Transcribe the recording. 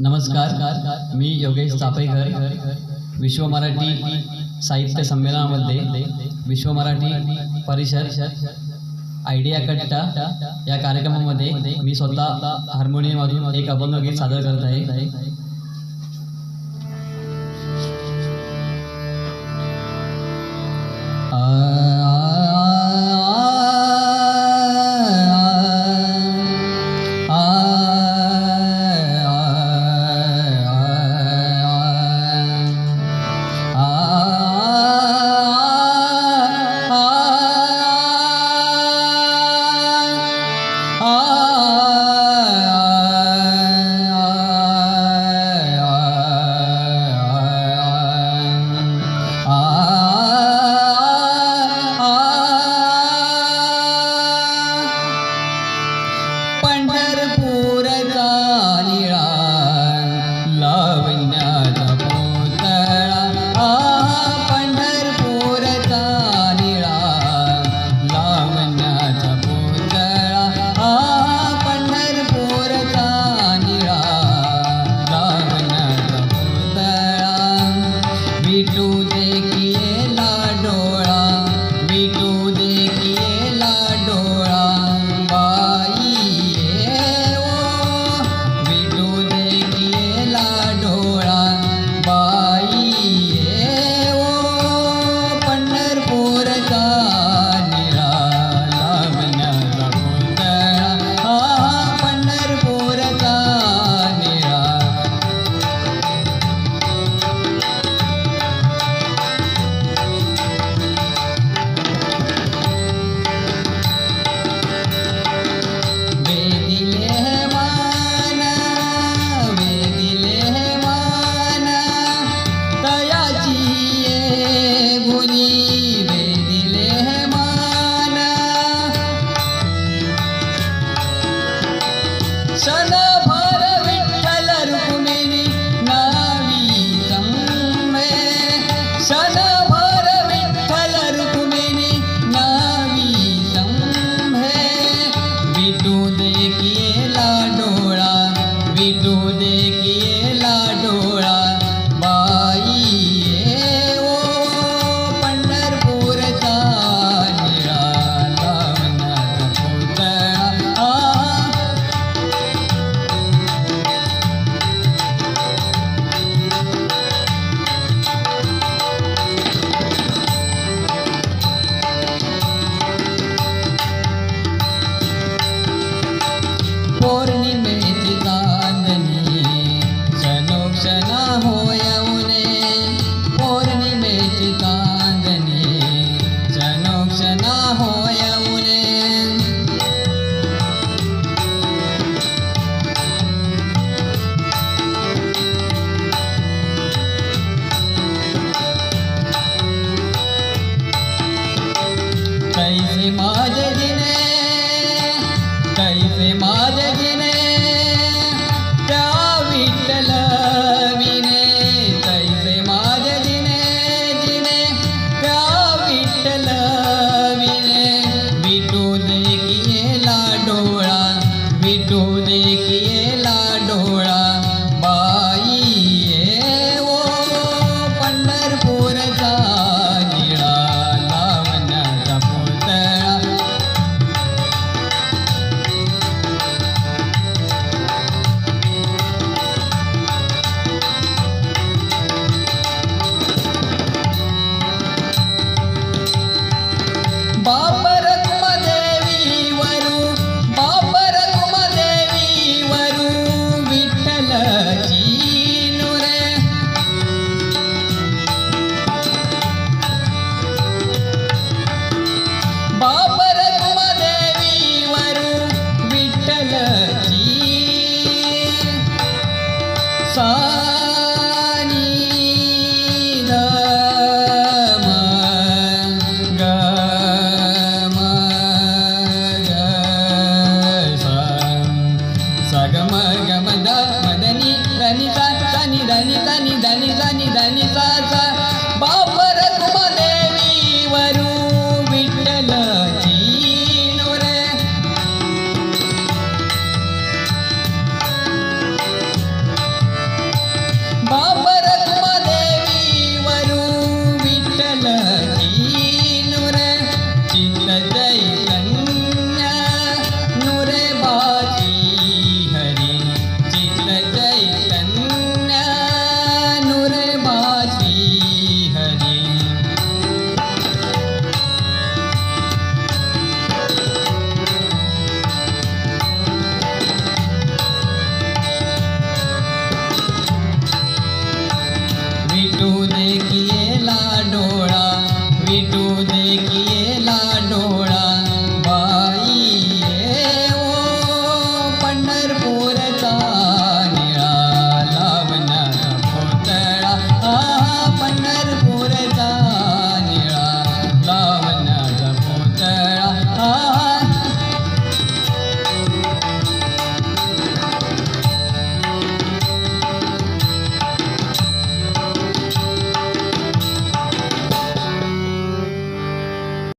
नमस्कार. मी योगेश चापेकर विश्व मराठी साहित्य संमेलनामध्ये विश्व मराठी परिषद आयडिया कट्टा या कार्यक्रमामध्ये मी स्वतः हार्मोनियममधून एक अभंगगीत सादर करत आहे. Ah. do this. विटू ने किए लाडोड़ा विटू ने